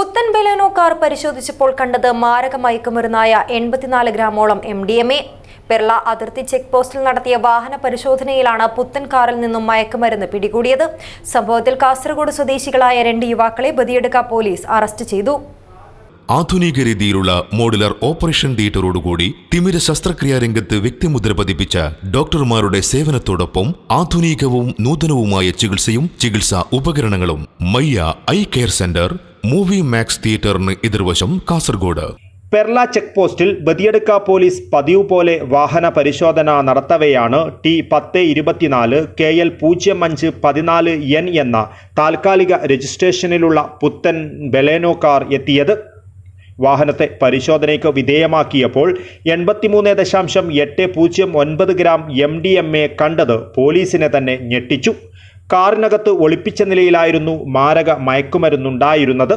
പുത്തൻ Baleno car പരിശോധിച്ചപ്പോൾ കണ്ടത് മാരക മയക്കുമരുന്നായ എൺപത്തിനാല് ഗ്രാമോളം M D M A. Perla അതിർത്തി ചെക്ക് പോസ്റ്റിൽ നടത്തിയ വാഹന പരിശോധനയിലാണ് പുത്തൻ കാറിൽ നിന്നും മയക്കുമരുന്ന് പിടികൂടിയത്. സംഭവത്തിൽ കാസർഗോഡ് സ്വദേശികളായ രണ്ട് യുവാക്കളെ ബദിയെടുക്ക പോലീസ് അറസ്റ്റ് ചെയ്തു. ആധുനിക രീതിയിലുള്ള മോഡുലർ ഓപ്പറേഷൻ തിയേറ്ററോടുകൂടി തിമിര ശസ്ത്രക്രിയാ രംഗത്ത് വ്യക്തിമുദ്ര പതിപ്പിച്ച ഡോക്ടർമാരുടെ സേവനത്തോടൊപ്പം ആധുനികവും നൂതനവുമായ ചികിത്സയും ചികിത്സാ ഉപകരണങ്ങളും Mayya eye care centre movie max തിയേറ്ററിന് എതിർവശം കാസർഗോഡ്. പെർള ചെക്ക് പോസ്റ്റിൽ ബദിയടുക്ക പോലീസ് പതിവ് പോലെ വാഹന പരിശോധന നടത്തവെയാണ് ടി പത്ത് ഇരുപത്തിനാല് കെ എൽ പൂജ്യം അഞ്ച് പതിനാല് എൻ എന്ന താൽക്കാലിക രജിസ്ട്രേഷനിലുള്ള പുത്തൻ ബെലേനോ കാർ എത്തിയത്. വാഹനത്തെ പരിശോധനയ്ക്ക് വിധേയമാക്കിയപ്പോൾ എൺപത്തിമൂന്ന് ദശാംശം എട്ട് പൂജ്യം ഒൻപത് gram M D M A കണ്ടത് പോലീസിനെ തന്നെ ഞെട്ടിച്ചു. കാറിനകത്ത് ഒളിപ്പിച്ച നിലയിലായിരുന്നു മാരക മയക്കുമരുന്നുണ്ടായിരുന്നത്.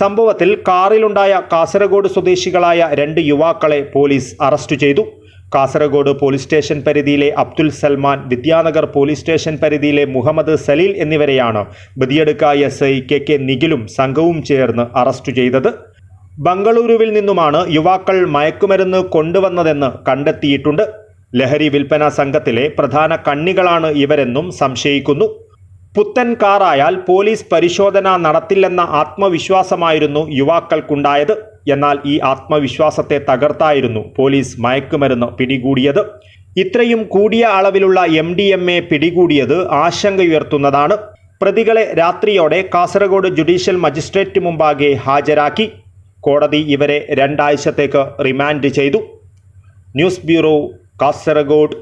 സംഭവത്തിൽ കാറിലുണ്ടായ കാസർഗോഡ് സ്വദേശികളായ രണ്ട് യുവാക്കളെ പോലീസ് അറസ്റ്റ് ചെയ്തു. കാസർഗോഡ് പോലീസ് സ്റ്റേഷൻ പരിധിയിലെ അബ്ദുൽ സൽമാൻ വിദ്യാനഗർ പോലീസ് സ്റ്റേഷൻ പരിധിയിലെ മുഹമ്മദ് സലീൽ എന്നിവരെയാണ് Badiyadka S I K K നിഖിലും സംഘവും ചേർന്ന് അറസ്റ്റ് ചെയ്തത്. ബംഗളൂരുവിൽ നിന്നുമാണ് യുവാക്കൾ മയക്കുമരുന്ന് കൊണ്ടുവന്നതെന്ന് കണ്ടെത്തിയിട്ടുണ്ട്. ലഹരി വിൽപ്പന സംഘത്തിലെ പ്രധാന കണ്ണികളാണ് ഇവരെന്നും സംശയിക്കുന്നു. പുത്തൻ കാറായാൽ പോലീസ് പരിശോധന നടത്തില്ലെന്ന ആത്മവിശ്വാസമായിരുന്നു യുവാക്കൾക്കുണ്ടായത്. എന്നാൽ ഈ ആത്മവിശ്വാസത്തെ തകർത്തായിരുന്നു പോലീസ് മയക്കുമരുന്ന് പിടികൂടിയത്. ഇത്രയും കൂടിയ അളവിലുള്ള എം ഡി എം എ പിടികൂടിയത് ആശങ്കയുയർത്തുന്നതാണ്. പ്രതികളെ രാത്രിയോടെ കാസർഗോഡ് ജുഡീഷ്യൽ മജിസ്ട്രേറ്റ് മുമ്പാകെ ഹാജരാക്കി. കോടതി ഇവരെ രണ്ടാഴ്ചത്തേക്ക് റിമാൻഡ് ചെയ്തു. News bureau Kasaragod.